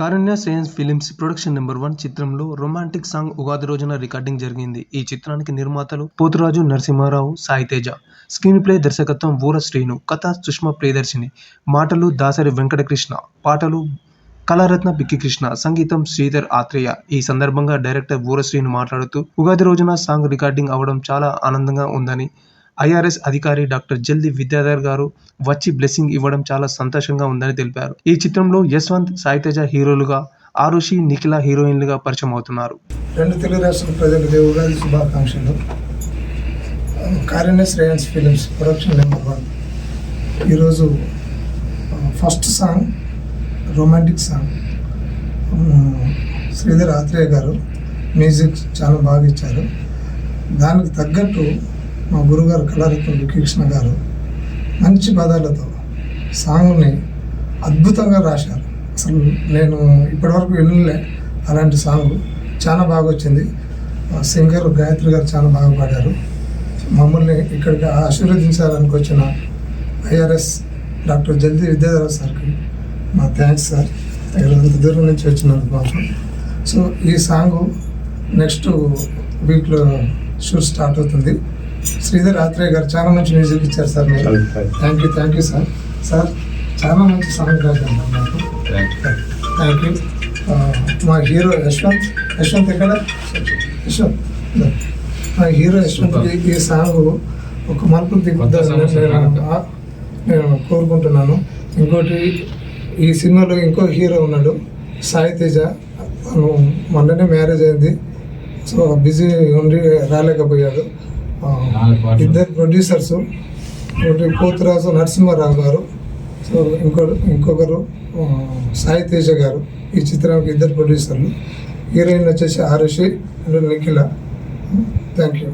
Karunya Shreyas films production number one చిత్రంలో romantic song Ugadi రోజున recording జరిగింది. ఈ చిత్రానికి నిర్మాతలు పోతురాజు నరసింహారావు సాయితేజ స్క్రీన్ ప్లే దర్శకత్వం ఊర శ్రీను. కథ సుష్మా ప్రియదర్శిని. మాటలు దాసరి వెంకటకృష్ణ. పాటలు కళారత్న బిక్కి కృష్ణ. సంగీతం శ్రీధర్ ఆత్రేయ. ఈ సందర్భంగా డైరెక్టర్ ఊర మాట్లాడుతూ ఉగాది రోజున సాంగ్ రికార్డింగ్ అవ్వడం చాలా ఆనందంగా ఉందని ఐఆర్ఎస్ అధికారి డాక్టర్ జల్ది విద్యాధర్ గారు వచ్చి బ్లెస్సింగ్ ఇవ్వడం చాలా సంతోషంగా ఉందని తెలిపారు. ఈ చిత్రంలో యశ్వంత్ సాయితేజ హీరోలుగా ఆరుషి నిఖిల హీరోయిన్లుగా పరిచయం అవుతున్నారు. రెండు తెలుగు రాష్ట్రాల ప్రజలకు ఉగాది శుభాకాంక్షలు. Karunya Shreyans films production number one ఈరోజు first song romantic song Sridhar Athreya garu music చాలా బాగా ఇచ్చారు. దానికి తగ్గట్టు మా గురుగారు కళారత్న కృష్ణ గారు మంచి పదాలతో సాంగ్ని అద్భుతంగా రాశారు. అసలు నేను ఇప్పటివరకు వినలే అలాంటి సాంగ్. చాలా బాగా వచ్చింది. సింగర్ గాయత్రి గారు చాలా బాగా పాడారు. మమ్మల్ని ఇక్కడికి ఆశీర్వదించాలని వచ్చిన ఐఆర్ఎస్ డాక్టర్ జల్ది విద్యాధర సార్కి మా థ్యాంక్స్ సార్. ఇక్కడ అంత దూరం నుంచి వచ్చినందుకు కోసం సో ఈ సాంగ్ నెక్స్ట్ వీక్లో షూట్ స్టార్ట్ అవుతుంది. శ్రీధర్ ఆత్రేయ గారు చాలా మంచి మ్యూజిక్ ఇచ్చారు సార్ మీరు. Thank you thank you sir sir చాలా మంచి సాంగ్ రాశారు నాకు థ్యాంక్ యూ మా హీరో యశ్వంత్ యశ్వంత్ ఎక్కడ? యశ్వంత్. మా హీరో యశ్వంత్ ఈ సాంగ్ ఒక మలుపు నేను కోరుకుంటున్నాను. ఇంకోటి ఈ సినిమాలో ఇంకో హీరో ఉన్నాడు సాయి తేజ. మొన్ననే మ్యారేజ్ అయింది. సో బిజీ ఉండి రాలేకపోయాడు. ఇద్దరు ప్రొడ్యూసర్స్ ఒకటి పోతురాజు నరసింహారావు గారు సో ఇంకొకరు ఇంకొకరు సాయి తేజ గారు. ఈ చిత్రానికి ఇద్దరు ప్రొడ్యూసర్లు. హీరోయిన్ వచ్చేసి Arushi and Nikhila. Thank you.